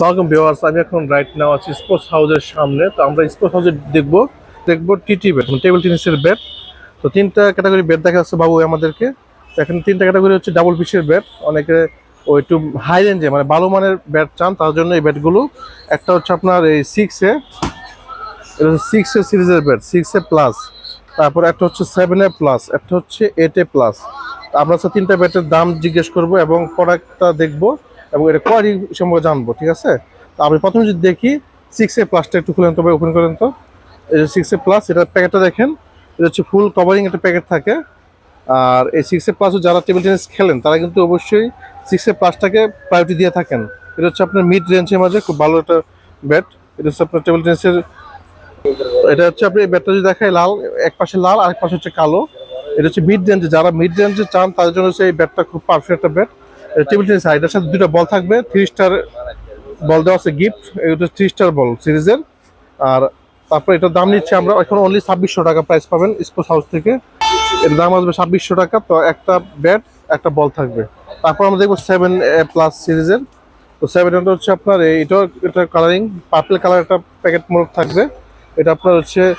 সালামালাইকুম ভিউয়ার্স, আমি এখন রাইট নাও আছি স্পোর্টস হাউসের সামনে। তো আমরা স্পোর্টস হাউসে দেখব দেখব টিটি বেড টেবিল টেনিসের বেড তো তিনটা ক্যাটাগরি বেড দেখা যাচ্ছে বাবু আমাদেরকে। এখানে তিনটা ক্যাটাগরি হচ্ছে ডাবল পিসের বেড অনেকে ওই একটু হাই রেঞ্জে মানে ভালো মানের ব্যাট চান, তার জন্য এই ব্যাটগুলো একটা হচ্ছে আপনার এই সিক্সে এটা হচ্ছে সিক্স এ সিরিজের বেড সিক্স প্লাস তারপর একটা হচ্ছে সেভেন এ প্লাস একটা হচ্ছে এইট এ প্লাস আমরা হচ্ছে তিনটা ব্যাটের দাম জিজ্ঞেস করব এবং প্রোডাক্টটা দেখব। এবং এটা কোয়ালিটি সম্পর্কে জানব, ঠিক আছে? তো আমি প্রথমে যদি দেখি সিক্স এ প্লাসটা একটু খুলেন তো ওপেন করেন তো। এই যে সিক্স এ প্লাস এটার প্যাকেটটা দেখেন, এটা হচ্ছে ফুল কভারিং একটা প্যাকেট থাকে। আর এই সিক্স এ প্লাসও যারা টেবিল টেনিস খেলেন, তারা কিন্তু অবশ্যই সিক্স এ প্লাসটাকে প্রায়োরিটি দিয়ে থাকেন। এটা হচ্ছে আপনার মিড রেঞ্জের মাঝে, খুব ভালো একটা ব্যাট এটা হচ্ছে আপনার টেবিল টেনিসের এটা হচ্ছে আপনি ব্যাটটা যদি দেখায় লাল, এক পাশে লাল, আরেক পাশে হচ্ছে কালো। এটা হচ্ছে মিড রেঞ্জে যারা মিড রেঞ্জে চান, তাদের জন্য হচ্ছে এই ব্যাটটা খুব পারফেক্ট একটা ব্যাট টেবিল টেনিস আর এটার সাথে দুটো বল থাকবে। থ্রি স্টার বল দেওয়া আছে গিফট এটা থ্রি স্টার বল সিরিজের। আর তারপরে এটার দাম নিচ্ছে আমরা, এখন অনলি ছাব্বিশশো টাকা প্রাইস পাবেন স্পোর্টস হাউস থেকে। এর দাম আসবে ছাব্বিশশো টাকা, তো একটা ব্যাট একটা বল থাকবে। তারপর আমরা দেখব সেভেন প্লাস সিরিজের। তো সেভেন হচ্ছে আপনার, এই- এটাও এটা কালারিং পার্পল কালার একটা প্যাকেট মোড়ক থাকবে। এটা আপনার হচ্ছে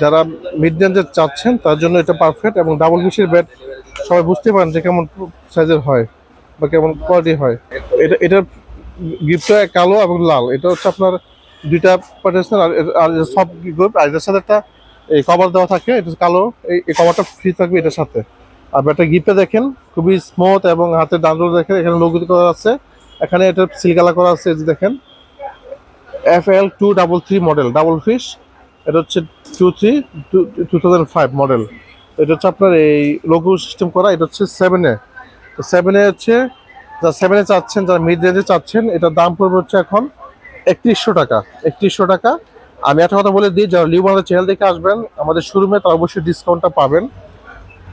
যারা মিড রেঞ্জের চাচ্ছেন, তার জন্য এটা পারফেক্ট এবং ডাবল পিসের ব্যাট সবাই বুঝতে পারেন যে কেমন সাইজের হয়। বা কেমন কোয়ালিটি হয়? এটা, এটার গিফটটা কালো এবং লাল। এটা হচ্ছে আপনার দুইটা পার্টেশন আর সব গ্রুপ আর এটার সাথে একটা এই কভার দেওয়া থাকে, এটা কালো। এই কভারটা ফ্রি থাকবে এটার সাথে। আর ব্যাটটা গিফটে দেখেন, খুবই স্মুথ এবং হাতের ডান্ডল দেখেন, এখানে লোগো করা আছে। এখানে এটা সিলগালা করা আছে যে দেখেন। F L two double three model double fish এটা হচ্ছে two three two thousand five model এটা হচ্ছে আপনার এই লোগো সিস্টেম করা, এটা হচ্ছে সেভেনে তো সেভেনে হচ্ছে, যারা সেভেনে চাচ্ছেন, যারা মিড রেঞ্জে চাচ্ছেন, এটার দাম পড়বে হচ্ছে এখন একত্রিশশো টাকা একত্রিশশো টাকা। আমি একটা কথা বলে দিই, যারা লিউ আমাদের চ্যানেল দেখে আসবেন, আমাদের শোরুমে তারা অবশ্যই ডিসকাউন্টটা পাবেন।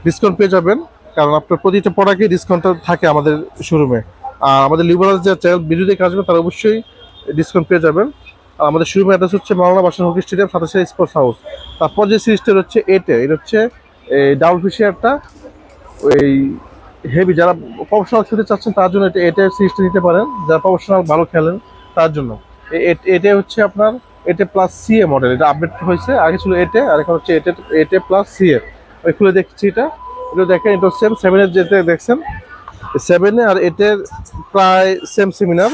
ডিসকাউন্ট পেয়ে যাবেন, কারণ আপনার প্রতিটা প্রোডাক্টে ডিসকাউন্টটা থাকে আমাদের শোরুমে আর আমাদের লিবারাল যে চ্যানেল ভিডিও দেখে আসবেন, তারা অবশ্যই ডিসকাউন্ট পেয়ে যাবেন। আর আমাদের শোরুমে অ্যাড্রেস হচ্ছে মাওলানা বাসন হকি স্টেডিয়াম সাতাশে স্পোর্টস হাউস তারপর যে সিরিজটা হচ্ছে এটে এটা হচ্ছে, এই ডাবল ফিশিয়ারটা ওই হেভি যারা প্রফেশনাল খেলতে চাচ্ছেন, তার জন্য এটা, এটে সিরিজটা নিতে পারেন। যারা প্রফেশনাল ভালো খেলেন, তার জন্য। এ- এ- হচ্ছে আপনার এটে প্লাস সিএ মডেল এটা আপডেট হয়েছে। আগে ছিল এটে আর এখন হচ্ছে এটে এটে প্লাস সিএ ওই খুলে দেখছি এটা। এটা দেখেন, এটা সেম সেভেনের যেতে দেখছেন। সেভেনে আর এটের প্রায় সেম সিমিনার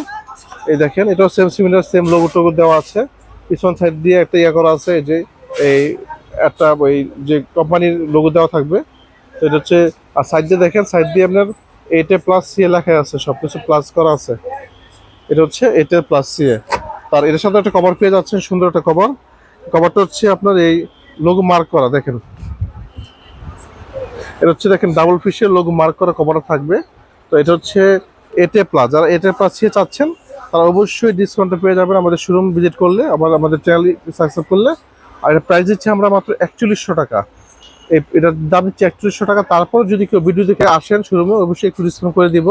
এই দেখেন, এটাও সেম সিমিলার সেম লোগো টোগো দেওয়া আছে। পিছন সাইড দিয়ে একটা ইয়ে করা আছে যে, এই একটা, ওই যে কোম্পানির লোগো দেওয়া থাকবে। তো এটা হচ্ছে, আর সাইড দিয়ে দেখেন সাইড দিয়ে আপনার এইটে প্লাস সিএ লেখা আছে সব কিছু প্লাস করা আছে। এটা হচ্ছে এইটে প্লাস সিএ তার এটার সাথে একটা কভার পেয়ে যাচ্ছেন, সুন্দর একটা কভার কভারটা হচ্ছে আপনার এই লোগো মার্ক করা, দেখেন। এটা হচ্ছে, দেখেন ডাবল ফিশের লোগো মার্ক করা কভারটা থাকবে। তো এটা হচ্ছে এটে প্লাস যারা এটে প্লাস সিএ চাচ্ছেন, তারা অবশ্যই ডিসকাউন্টটা পেয়ে যাবেন আমাদের শোরুম ভিজিট করলে, আবার আমাদের চ্যানেল সাবস্ক্রাইব করলে। আর এটা প্রাইস দিচ্ছি আমরা মাত্র একচল্লিশশো টাকা। এটার দাম একচল্লিশশো টাকা। তারপর যদি কেউ ভিডিও দেখে আসেন শোরুমে অবশ্যই একটু ডিসকাউন্ট করে দিব।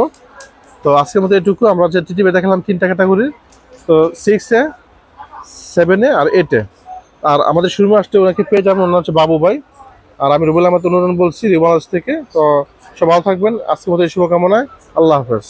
তো আজকের মতো এটুকু। আমরা যে টিটিভি দেখালাম তিনটা ক্যাটাগরি তো সিক্সে সেভেনে আর এইটে আর আমাদের শোরুমে আসতে ওনাকে পেয়ে যাবেন? ওনার হচ্ছে বাবু ভাই। আর আমি রুবুল আহমদ অনুরণ বলছি রিবাংলাদেশ থেকে। তো সব ভালো থাকবেন। আজকের মতো এই শুভকামনায়। আল্লাহ হাফেজ।